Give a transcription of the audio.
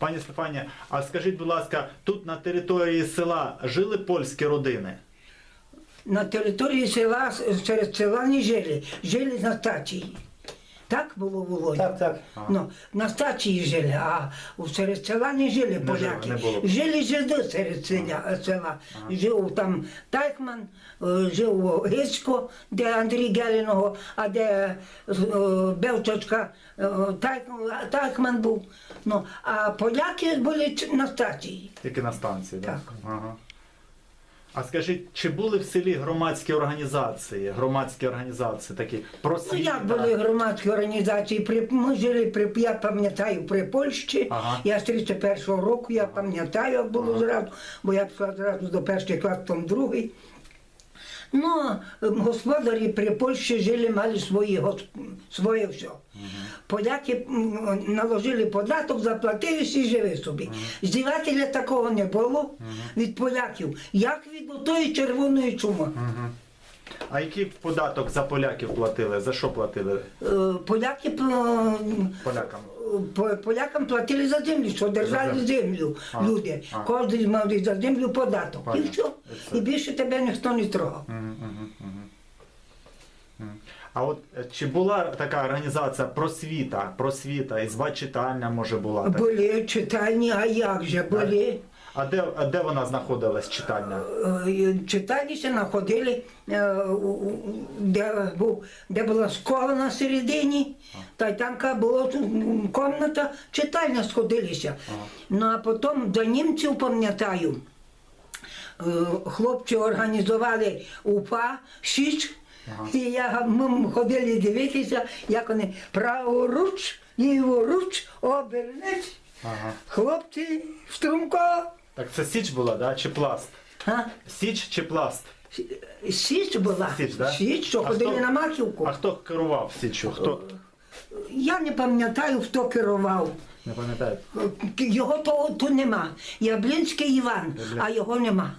Пані Стефанія, а скажіть, будь ласка, тут на території села жили польські родини? На території села, серед села не жили, жили на стації. Так було Володя? Так, так. Ну, на стації жили, а у серед села не жили Не поляки. жили, не було. Жили жиди серед селя, села. Жив там Тайкман, е, жив Гицько, де Андрій Геліного, а де е, Бевчачка е, Тайк- Тайкман був. Ну, а поляки були ч- на стації. Тільки на станції, Так. Ага. А скажіть, чи були в селі громадські організації, громадські організації такі Ну, як були громадські організації, при, ми жили при, я пам'ятаю, при Польщі. Ага. Я з 31-го року, я пам'ятаю, як було зразу, бо я пішла зразу до перший клас, потім другий. Ну, ем, господарі при Польщі жили, мали свої, своє все. Поляки наложили податок, заплатили всі живи собі. Здівателя такого не було від поляків, як від тої червоної чуми. А який податок за поляків платили? За що платили Поляки полякам? Полякам платили за землю, що держали За землю А, люди. а. Кожен мав за землю податок. І все. Це. І більше тебе ніхто не трогав. А от е, чи була така організація просвіта, просвіта, ізба читальня може була? Так? Були читальні, а як же були? А де, а де вона знаходилась, читальня? Е, Читальніше знаходили, е, у- у- де, був, де була школа на середині, та й там була м, комната, читальня сходилися. Ну а потім до німців пам'ятаю, хлопці організували УПА, Січ, і я, ми ходили дивитися, як вони праворуч, ліворуч, обернець, Ага. хлопці струмко. Так це січ була, да? чи пласт? А? Січ чи пласт? Січ була. Січ, да? Січ, що А ходили хто- на маківку. А хто керував січчю? Хто? Я не пам'ятаю, хто керував. Не пам'ятаєте? Його то, то нема. Яблінський Іван, Яблін- а його нема.